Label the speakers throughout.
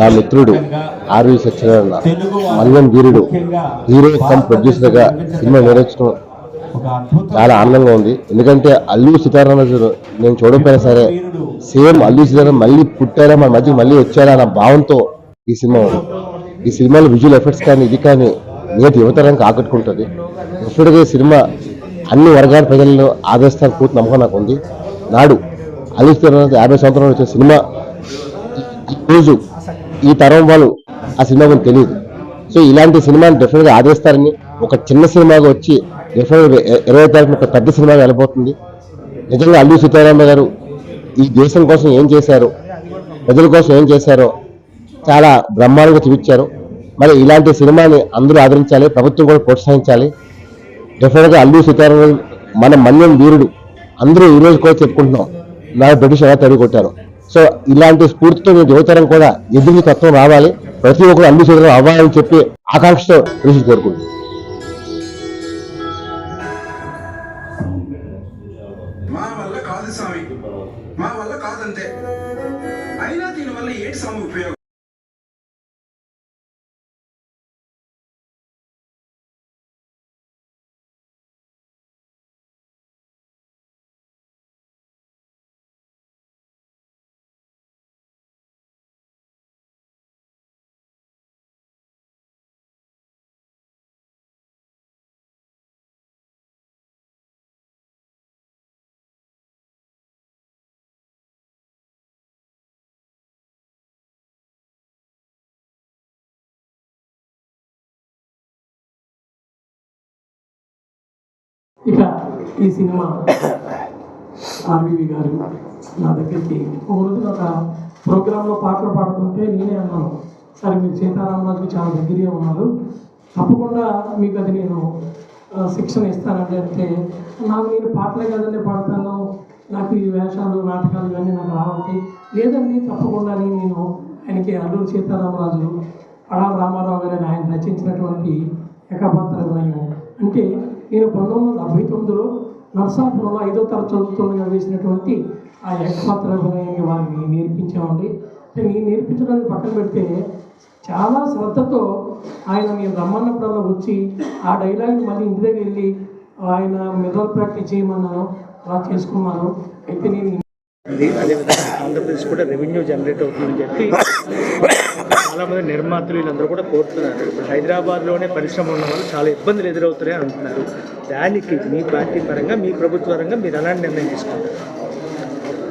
Speaker 1: నా మిత్రుడు ఆర్వి సత్యనారాయణ మల్లం వీరుడు హీరో కమ్ ప్రొడ్యూసర్గా సినిమా నిర్వహించడం చాలా ఆనందంగా ఉంది. ఎందుకంటే అల్లు సీతారామరాజు నేను చూడకపోయినా సరే సేమ్ అల్లు సీతారాం మళ్ళీ పుట్టారా మన మధ్య మళ్ళీ వచ్చారా అన్న భావంతో ఈ సినిమా ఉంది. ఈ సినిమాలో విజువల్ ఎఫెక్ట్స్ కానీ ఇది కానీ నేటి యువతరానికి ఆకట్టుకుంటుంది. ఇప్పటికే ఈ సినిమా అన్ని వర్గాల ప్రజలను ఆదరిస్తాను పూర్తి నమ్మకం నాకు ఉంది. నాడు అల్లు సీతారామరాజు యాభై సంవత్సరాలు వచ్చిన సినిమా ఈరోజు ఈ తరం వాళ్ళు ఆ సినిమా గురించి తెలియదు సో ఇలాంటి సినిమాని డెఫినెట్గా ఆదరిస్తారని ఒక చిన్న సినిమాగా వచ్చి డెఫినెట్ ఇరవై తారీఖున ఒక పెద్ద సినిమాగా వెళ్ళబోతుంది. నిజంగా అల్లు సీతారామ గారు ఈ దేశం కోసం ఏం చేశారు ప్రజల కోసం ఏం చేశారో చాలా బ్రహ్మాండంగా చూపించారు. మరి ఇలాంటి సినిమాని అందరూ ఆదరించాలి ప్రభుత్వం కూడా ప్రోత్సహించాలి. డెఫినెట్గా అల్లు సీతారామ మన మన్యం వీరుడు. అందరూ ఈరోజు కూడా చెప్పుకుంటున్నాం. నా బ్రిటిష్ ఎలా తడి కొట్టారు సో ఇలాంటి స్ఫూర్తితో మేము యువతరం కూడా ఎదురు తత్వం రావాలి. ప్రతి ఒక్కరు అన్ని సీతారాం అవ్వాలని చెప్పి ఆకాంక్షతో కృషి కోరుకుంటున్నాను
Speaker 2: మా వల్ల కాదు స్వామి. మా వల్ల కాదంతే. అయినా ఏంటి స్వామి ఉపయోగం?
Speaker 3: ఇక ఈ సినిమా ఆర్బీవి గారు నా దగ్గరికి ఒక రోజు ఒక ప్రోగ్రాంలో పాటలు పాడుతుంటే నేనే అన్నాను సరే మీరు సీతారామరాజుకి చాలా దగ్గరగా ఉన్నారు. తప్పకుండా మీకు అది నేను శిక్షణ ఇస్తానండి అంటే నాకు నేను పాటలే కదండి పాడతాను నాకు ఈ వేషాలు నాటకాలు ఇవన్నీ నాకు రావాలి లేదండి తప్పకుండా నేను ఆయనకి అల్లూరు సీతారామరాజు అడా రామారావు గారు ఆయన రచించినటువంటి ఏకపాత్ర అంటే నేను పంతొమ్మిది వందల డెబ్బై తొమ్మిదిలో నర్సాపురంలో ఐదో తరగతి చదువుతుండగా వేసినటువంటి ఆ ఏకపాత్ర అభినయాన్ని వారిని నేర్పించామండి. నేను నేర్పించడానికి పక్కన పెడితే చాలా శ్రద్ధతో ఆయన నేను రమ్మన్నప్పుడల్లా వచ్చి ఆ డైలాగ్ మళ్ళీ ఇంటి దగ్గర వెళ్ళి ఆయన మెదల్ ప్రాక్టీస్ చేయమన్నాను అలా చేసుకున్నాను. అయితే నేను
Speaker 4: అదేవిధంగా ఆంధ్రప్రదేశ్ కూడా రెవెన్యూ జనరేట్ అవుతుందని చెప్పి చాలామంది నిర్మాతలు వీళ్ళందరూ కూడా కోరుతున్నారు. ఇప్పుడు హైదరాబాద్లోనే పరిశ్రమ ఉన్న వాళ్ళు చాలా ఇబ్బందులు ఎదురవుతున్నాయి అంటున్నారు. దానికి మీ పార్టీ పరంగా మీ ప్రభుత్వ పరంగా మీరు ఎలాంటి నిర్ణయం తీసుకుంటారు?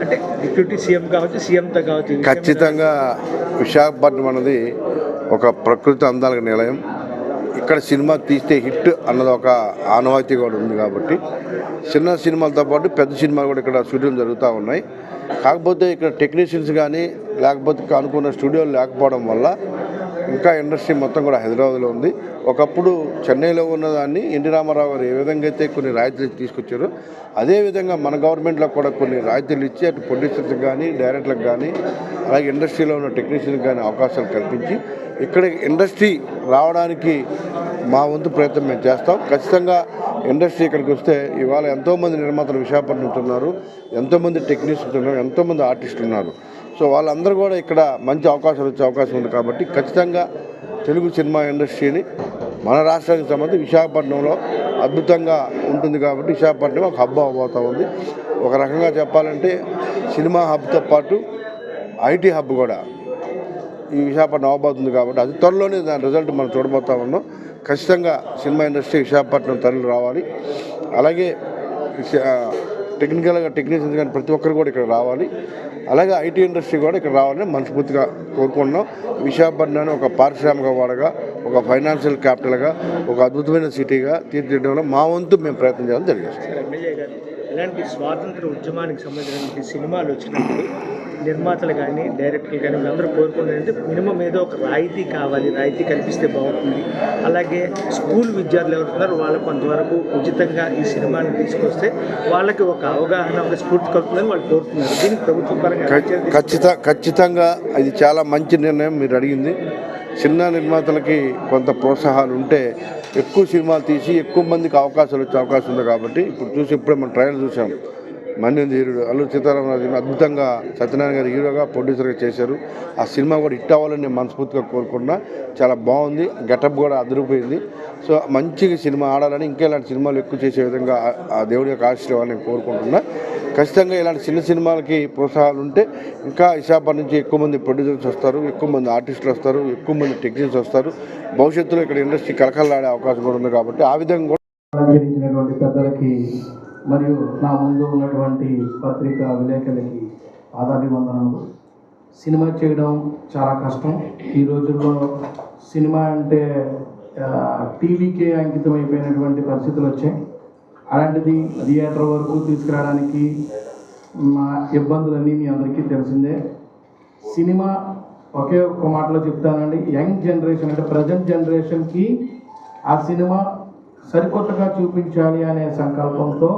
Speaker 4: అంటే డిప్యూటీ సీఎం కావచ్చు సీఎంతో కావచ్చు
Speaker 5: ఖచ్చితంగా విశాఖపట్నం అనేది ఒక ప్రకృతి అందాలకు నిలయం. ఇక్కడ సినిమా తీస్తే హిట్ అన్నది ఒక ఆనవాయితీ కూడా ఉంది కాబట్టి చిన్న సినిమాలతో పాటు పెద్ద సినిమాలు కూడా ఇక్కడ షూటింగ్ జరుగుతూ ఉన్నాయి. కాకపోతే ఇక్కడ టెక్నీషియన్స్ కానీ లేకపోతే అనుకున్న స్టూడియోలు లేకపోవడం వల్ల ఇంకా ఇండస్ట్రీ మొత్తం కూడా హైదరాబాద్లో ఉంది. ఒకప్పుడు చెన్నైలో ఉన్నదాన్ని ఎన్టీ రామారావు గారు ఏ విధంగా అయితే కొన్ని రాయితీలు తీసుకొచ్చారో అదేవిధంగా మన గవర్నమెంట్లో కూడా కొన్ని రాయితీలు ఇచ్చి అటు ప్రొడ్యూసర్లకు కానీ డైరెక్టర్లకు కానీ అలాగే ఇండస్ట్రీలో ఉన్న టెక్నీషియన్కి కానీ అవకాశాలు కల్పించి ఇక్కడ ఇండస్ట్రీ రావడానికి మా వంతు ప్రయత్నం మేము చేస్తాం. ఖచ్చితంగా ఇండస్ట్రీ ఇక్కడికి వస్తే ఇవాళ ఎంతోమంది నిర్మాతలు విశాఖపట్నం ఉంటున్నారు ఎంతోమంది టెక్నీషియన్స్ ఉన్నారు ఎంతోమంది ఆర్టిస్టులు ఉన్నారు. సో వాళ్ళందరూ కూడా ఇక్కడ మంచి అవకాశాలు వచ్చే అవకాశం ఉంది కాబట్టి ఖచ్చితంగా తెలుగు సినిమా ఇండస్ట్రీని మన రాష్ట్రానికి సంబంధించి విశాఖపట్నంలో అద్భుతంగా ఉంటుంది కాబట్టి విశాఖపట్నం ఒక హబ్ అవబోతూ ఉంది. ఒక రకంగా చెప్పాలంటే సినిమా హబ్తో పాటు ఐటీ హబ్ కూడా ఈ విశాఖపట్నం అవబోతుంది కాబట్టి అది త్వరలోనే దాని రిజల్ట్ మనం చూడబోతా ఉన్నాం. ఖచ్చితంగా సినిమా ఇండస్ట్రీ విశాఖపట్నం తరలి రావాలి. అలాగే విశా- టెక్నికల్గా టెక్నీషియన్స్ కానీ ప్రతి ఒక్కరు కూడా ఇక్కడ రావాలి. అలాగే ఐటీ ఇండస్ట్రీ కూడా ఇక్కడ రావాలని మనస్ఫూర్తిగా కోరుకుంటున్నాం. విశాఖపట్నాన్ని ఒక పారిశ్రామిక వాడగా ఒక ఫైనాన్షియల్ క్యాపిటల్గా ఒక అద్భుతమైన సిటీగా తీర్చిదిద్దడంలో మా వంతు మేము ప్రయత్నం చేయాలని తెలియజేస్తాం
Speaker 4: ఎమ్మెల్యే గారు ఇలాంటి స్వాతంత్ర ఉద్యమానికి సంబంధించిన సినిమాలు వచ్చినప్పుడు నిర్మాతలు కానీ డైరెక్టర్లు కానీ వీళ్ళందరూ కోరుకునేది మినిమం ఏదో ఒక రాయితీ కావాలి. రాయితీ కల్పిస్తే బాగుంటుంది. అలాగే స్కూల్ విద్యార్థులు ఎవరున్నారో వాళ్ళకు కొంతవరకు ఉచితంగా ఈ సినిమాని తీసుకొస్తే వాళ్ళకి ఒక అవగాహన ఒక స్ఫూర్తి కలుగుతుందని వాళ్ళు కోరుతున్నారు. దీనికి ప్రభుత్వం పరంగా?
Speaker 5: ఖచ్చిత ఖచ్చితంగా ఇది చాలా మంచి నిర్ణయం మీరు అడిగింది. చిన్న నిర్మాతలకి కొంత ప్రోత్సాహాలు ఉంటే ఎక్కువ సినిమాలు తీసి ఎక్కువ మందికి అవకాశాలు వచ్చే అవకాశం ఉంది కాబట్టి ఇప్పుడు చూసి ఇప్పుడే మనం ట్రయల్ చూసాం. మన్యం ధీరుడు అల్లు సీతారామరాజు అద్భుతంగా సత్యనారాయణ గారు హీరోగా ప్రొడ్యూసర్గా చేశారు. ఆ సినిమా కూడా హిట్ అవ్వాలని నేను మనస్ఫూర్తిగా కోరుకున్నా చాలా బాగుంది గెటప్ కూడా అదిరిపోయింది. సో మంచిగా సినిమా ఆడాలని ఇంకా ఇలాంటి సినిమాలు ఎక్కువ చేసే విధంగా ఆ- దేవుడి యొక్క ఆశీర్వాదాన్ని నేను కోరుకుంటున్నా. ఖచ్చితంగా ఇలాంటి చిన్న సినిమాలకి ప్రోత్సాహాలు ఉంటే ఇంకా విశాఖపట్నం నుంచి ఎక్కువ మంది ప్రొడ్యూసర్స్ వస్తారు ఎక్కువ మంది ఆర్టిస్టులు వస్తారు ఎక్కువ మంది టెక్నీషియన్స్ వస్తారు. భవిష్యత్తులో ఇక్కడ ఇండస్ట్రీ కలకలాడే అవకాశం కూడా ఉంది కాబట్టి ఆ విధంగా కూడా
Speaker 6: పెద్దలకి మరియు నా ముందు ఉన్నటువంటి పత్రికా విలేకరులకి పాదాభివందనాలు సినిమా చేయడం చాలా కష్టం. ఈ రోజుల్లో సినిమా అంటే టీవీకే అంకితం అయిపోయినటువంటి పరిస్థితులు వచ్చాయి. అలాంటిది థియేటర్ వరకు తీసుకురావడానికి మా ఇబ్బందులన్నీ మీ అందరికీ తెలిసిందే. సినిమా ఒకే ఒక్క మాటలో చెప్తానండి. యంగ్ జనరేషన్ అంటే ప్రజెంట్ జనరేషన్కి ఆ సినిమా సరికొత్తగా చూపించాలి అనే సంకల్పంతో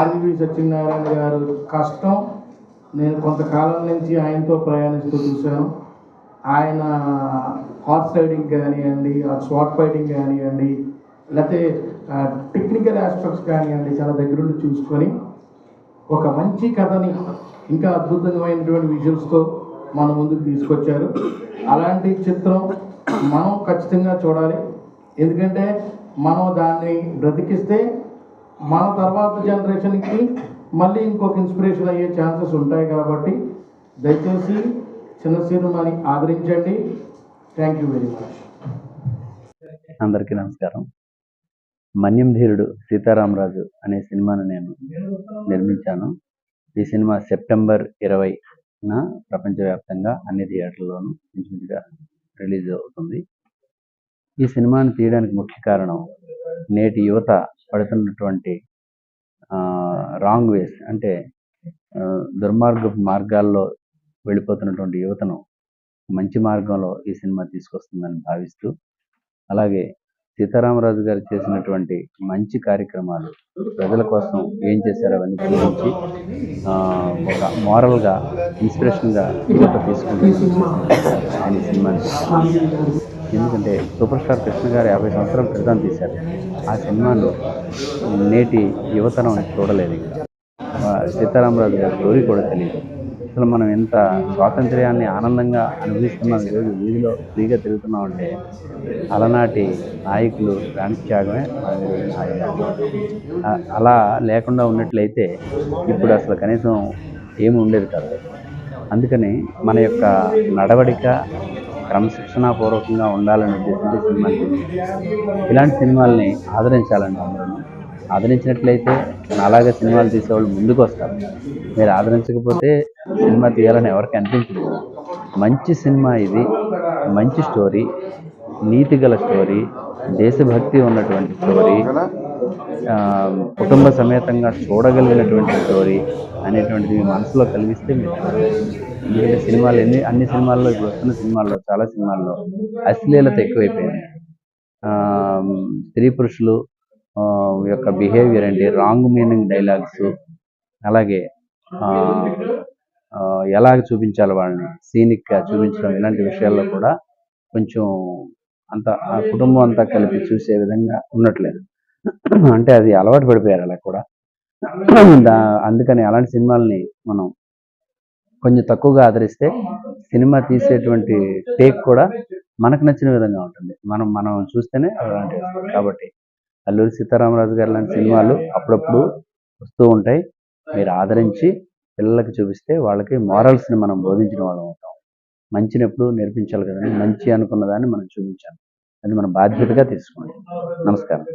Speaker 6: ఆర్వి సత్యనారాయణ గారు కష్టం. నేను కొంతకాలం నుంచి ఆయనతో ప్రయాణిస్తూ చూశాను. ఆయన హార్స్ రైడింగ్ కానివ్వండి షార్ట్ ఫైటింగ్ కానివ్వండి లేకపోతే టెక్నికల్ ఆస్పెక్ట్స్ కానివ్వండి చాలా దగ్గరుండి చూసుకొని ఒక మంచి కథని ఇంకా అద్భుతమైనటువంటి విజువల్స్తో మన ముందుకు తీసుకొచ్చారు. అలాంటి చిత్రం మనం ఖచ్చితంగా చూడాలి. ఎందుకంటే మనం దాన్ని బ్రతికిస్తే మన తర్వాత జనరేషన్కి మళ్ళీ ఇంకొక ఇన్స్పిరేషన్ అయ్యే ఛాన్సెస్ ఉంటాయి కాబట్టి దయచేసి చిన్న సినిమాని ఆదరించండి. థ్యాంక్ యూ వెరీ మచ్
Speaker 7: అందరికీ నమస్కారం. మన్యం ధీరుడు సీతారామరాజు అనే సినిమాను నేను నిర్మించాను. ఈ సినిమా సెప్టెంబర్ ఇరవైన ప్రపంచవ్యాప్తంగా అన్ని థియేటర్లోనూ ఇంచుమించుగా రిలీజ్ అవుతుంది. ఈ సినిమాను తీయడానికి ముఖ్య కారణం నేటి యువత పడుతున్నటువంటి రాంగ్ వేస్ అంటే దుర్మార్గ మార్గాల్లో వెళ్ళిపోతున్నటువంటి యువతను మంచి మార్గంలో ఈ సినిమా తీసుకొస్తుందని భావిస్తూ అలాగే సీతారామరాజు గారు చేసినటువంటి మంచి కార్యక్రమాలు ప్రజల కోసం ఏం చేశారో అవన్నీ గురించి ఒక మోరల్గా ఇన్స్పిరేషన్గా యువత తీసుకుంటూ ఆయన సినిమాని అంటే సూపర్ స్టార్ కృష్ణ గారు యాభై సంవత్సరం క్రితం తీశారు. ఆ సినిమాను నేటి యువతరం చూడలేదు సీతారామరాజు గారి స్టోరీ కూడా తెలియదు. అసలు మనం ఎంత స్వాతంత్ర్యాన్ని ఆనందంగా అనుభవిస్తున్నాం ఈరోజు వీధిలో ఫ్రీగా తిరుగుతున్నామంటే అలనాటి నాయకులు ప్రాణత్యాగమే మన అలా లేకుండా ఉన్నట్లయితే ఇప్పుడు అసలు కనీసం ఏమి ఉండేది కాదు. అందుకని మన యొక్క నడవడిక క్రమశిక్షణాపూర్వకంగా ఉండాలని ఉద్దేశించి సినిమా ఇలాంటి సినిమాల్ని ఆదరించాలండి అందరూ. ఆదరించినట్లయితే అలాగే సినిమాలు తీసేవాళ్ళు ముందుకు వస్తారు. మీరు ఆదరించకపోతే సినిమా తీయాలని ఎవరికి అనిపించదు. మంచి సినిమా ఇది మంచి స్టోరీ నీతి గల స్టోరీ దేశభక్తి ఉన్నటువంటి స్టోరీ కుటుంబ సమేతంగా చూడగలిగినటువంటి స్టోరీ అనేటువంటిది మీ మనసులో కలిగిస్తే మీరు ఎందుకంటే సినిమాలు ఎన్ని అన్ని సినిమాల్లో ఇప్పుడు వస్తున్న సినిమాల్లో చాలా సినిమాల్లో అశ్లీలత ఎక్కువైపోయింది. ఆ, స్త్రీ పురుషులు ఆ, యొక్క బిహేవియర్ అండి రాంగ్ మీనింగ్ డైలాగ్స్ అలాగే ఆ, ఎలాగ చూపించాలి వాళ్ళని సీనిక్గా చూపించడం ఇలాంటి విషయాల్లో కూడా కొంచెం అంత ఆ కుటుంబం అంతా కలిపి చూసే విధంగా ఉండట్లేదు. అంటే అది అలవాటు పడిపోయారు అలా కూడా. అందుకని అలాంటి సినిమాల్ని మనం కొంచెం తక్కువగా ఆదరిస్తే సినిమా తీసేటువంటి టేక్ కూడా మనకు నచ్చిన విధంగా ఉంటుంది. మనం మనం చూస్తేనే అలాంటి కాబట్టి అల్లూరి సీతారామరాజు గారు లాంటి సినిమాలు అప్పుడప్పుడు వస్తూ ఉంటాయి. మీరు ఆదరించి పిల్లలకి చూపిస్తే వాళ్ళకి మారల్స్ని ని మనం బోధించిన వాళ్ళం అవుతాం. మంచిని ఎప్పుడు నేర్పించాలి కదండి. మంచి అనుకున్న దాన్ని మనం చూపించాలి. అది మన బాధ్యతగా తీసుకోండి. నమస్కారం.